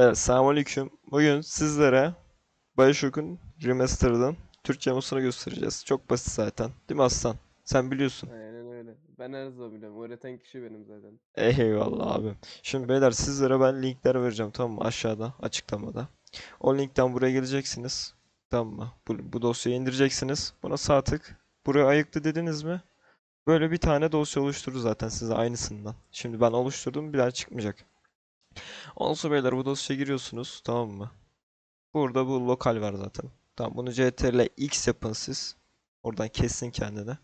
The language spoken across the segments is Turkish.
Evet, selamünaleyküm. Bugün sizlere Bioshock'un Remastered'ın Türkçe demosunu göstereceğiz. Çok basit zaten. Değil mi Aslan? Sen biliyorsun. Aynen öyle. Ben her zaman biliyorum. Öğreten kişi benim zaten. Eyvallah abi. Şimdi beyler sizlere ben linkler vereceğim tamam mı? Aşağıda açıklamada. O linkten buraya geleceksiniz. Tamam mı? Bu, bu dosyayı indireceksiniz. Buna sağ tık. Buraya ayıkla dediniz mi? Böyle bir tane dosya oluşturur zaten size aynısından. Şimdi ben oluşturdum bir daha çıkmayacak. Sonra beyler bu dosyaya giriyorsunuz tamam mı? Burada bu lokal var zaten. Tamam bunu ctrl x yapın siz. Oradan kessin kendini.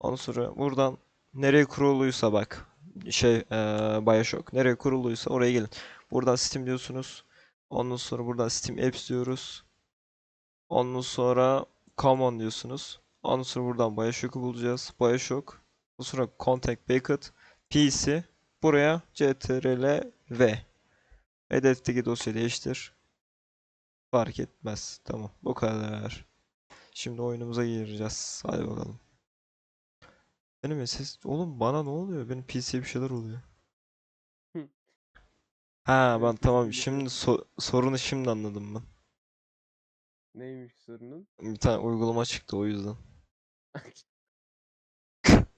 Ondan sonra buradan nereye kuruluysa bak şey eee Bioshock nereye kuruluysa oraya gelin. Buradan Steam diyorsunuz. Ondan sonra buradan Steam Apps diyoruz. Ondan sonra Common diyorsunuz. Ondan sonra buradan Bioshock'u bulacağız. Bioshock. Ondan sonra Contact Backup. PC. Buraya ctrl v. Hedefteki dosyayı değiştir. Fark etmez. Tamam. Bu kadar. Şimdi oyunumuza gireceğiz. Hadi bakalım. Benim ses... Oğlum bana ne oluyor? Benim PC'ye bir şeyler oluyor. Ha ben tamam. Şimdi so- sorunu şimdi anladım ben. Neymiş sorunun? Bir tane uygulama çıktı o yüzden.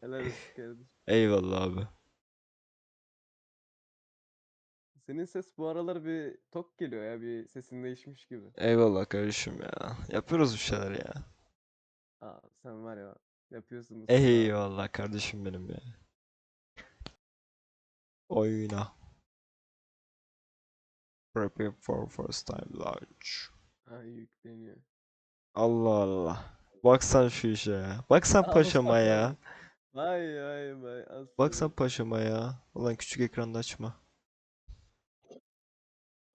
Helal olsun kardeşim. Eyvallah abi. Senin ses bu aralar bir tok geliyor ya. Bir sesin değişmiş gibi. Eyvallah kardeşim ya. Yapıyoruz bir şeyler ya. Aa sen var ya. Yapıyorsun bu sporu abi. Eyvallah kardeşim benim ya. Oyuna. Prepare for first time launch. Ha yükleniyor. Allah Allah. Baksan şu işe ya. Baksan Allah paşama ya. Vay vay vay. Baksan paşama ya. Ulan küçük ekranda açma.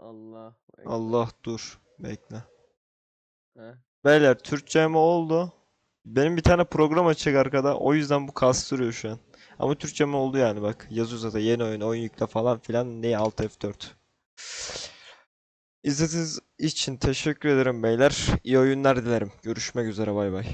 Allah. Allah dur. Bekle. Ha. Beyler Türkçem oldu. Benim bir tane program açık arkada. O yüzden bu kastırıyor şu an. Ama Türkçem oldu yani bak. Yazıyor zaten yeni oyun, oyun yükle falan filan. Ne Alt F4. İzlediğiniz için teşekkür ederim beyler. İyi oyunlar dilerim. Görüşmek üzere bay bay.